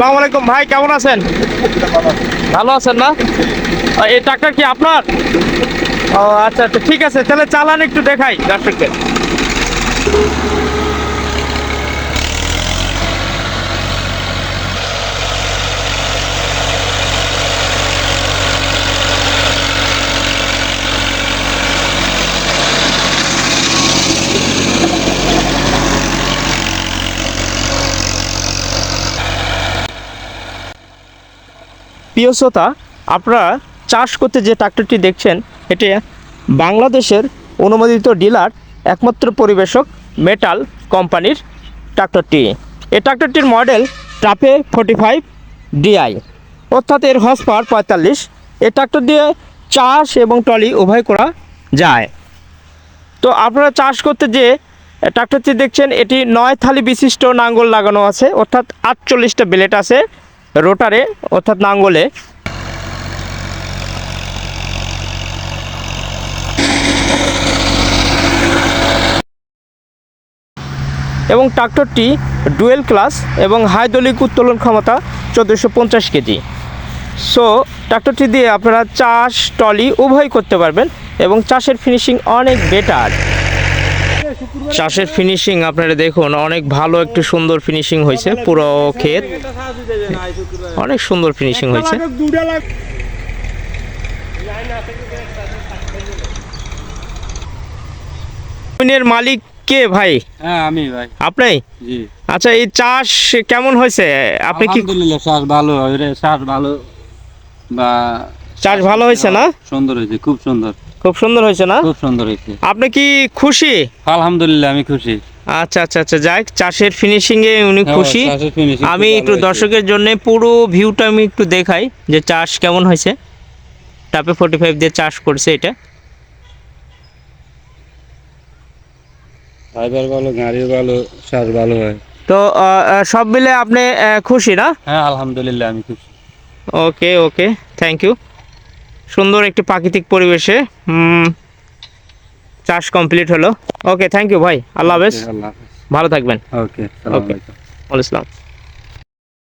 সালাম আলাইকুম ভাই, কেমন আছেন? ভালো আছেন না? এই ট্রাক্টর কি আপনার? ও আচ্ছা আচ্ছা ঠিক আছে, তাহলে চালান একটু দেখাই দর্শককে প্রিয় শ্রোতা, আপনারা চাষ করতে যে ট্রাক্টরটি দেখছেন, এটি বাংলাদেশের অনুমোদিত ডিলার, একমাত্র পরিবেশক মেটাল কোম্পানির ট্রাক্টরটি। এই ট্রাক্টরটির মডেল ট্রাপে ফোর্টি ফাইভ ডিআই, অর্থাৎ এর হর্স পাওয়ার পঁয়তাল্লিশ। এই ট্রাক্টর দিয়ে চাষ এবং ট্রলি উভয় করা যায়। তো আপনারা চাষ করতে যে ট্রাক্টরটি দেখছেন, এটি নয় থালি বিশিষ্ট নাঙ্গল লাগানো আছে, অর্থাৎ আটচল্লিশটা ব্লেড আছে। রোটারে, অর্থাৎ নাঙ্গলে। এবং ট্রাক্টরটি ডুয়েল ক্লাস এবং হাইড্রোলিক উত্তোলন ক্ষমতা চোদ্দোশো পঞ্চাশ কেজি। সো ট্রাক্টরটি দিয়ে আপনারা চাষ টলি উভয় করতে পারবেন এবং চাষের ফিনিশিং অনেক বেটার চাষের ফিনিশিং আপনারা দেখুন অনেক ভালো একটি সুন্দর ফিনিশিং হয়েছে পুরো ক্ষেত। অনেক সুন্দর ফিনিশিং হয়েছে। জমিনের মালিক কে ভাই? হ্যাঁ আমি ভাই। আপনি জি। আচ্ছা এই চাষ কেমন হয়েছে? আপনি কি আলহামদুলিল্লাহ শ্বাস ভালো রে শ্বাস ভালো বা চাষ ভালো হয়েছে না? সুন্দর হয়েছে খুব সুন্দর। খুব সুন্দর হয়েছে না? খুব সুন্দর হয়েছে। আপনি কি খুশি? আলহামদুলিল্লাহ আমি খুশি। আচ্ছা আচ্ছা আচ্ছা যাই চাষের ফিনিশিং এ উনি খুশি। হ্যাঁ, খুব আমি একটু। দর্শকের জন্য পুরো ভিউটা আমি একটু দেখাই যে চাষ কেমন হয়েছে। টাপে ফোর্টি ফাইভ দিয়ে চাষ করছে এটা। ফাইবার ভালো গাড়িও ভালো শ্বাস ভালো হয়। তো সব মিলে আপনি খুশি না? হ্যাঁ আলহামদুলিল্লাহ আমি খুশি। ওকে ওকে থ্যাংক ইউ সুন্দর একটি প্রাকৃতিক পরিবেশে চাষ কমপ্লিট হলো। ওকে থ্যাংক ইউ ভাই। আল্লাহ হাফেজ। ভালো থাকবেন। ওকে ওকে ওয়ালাইকুম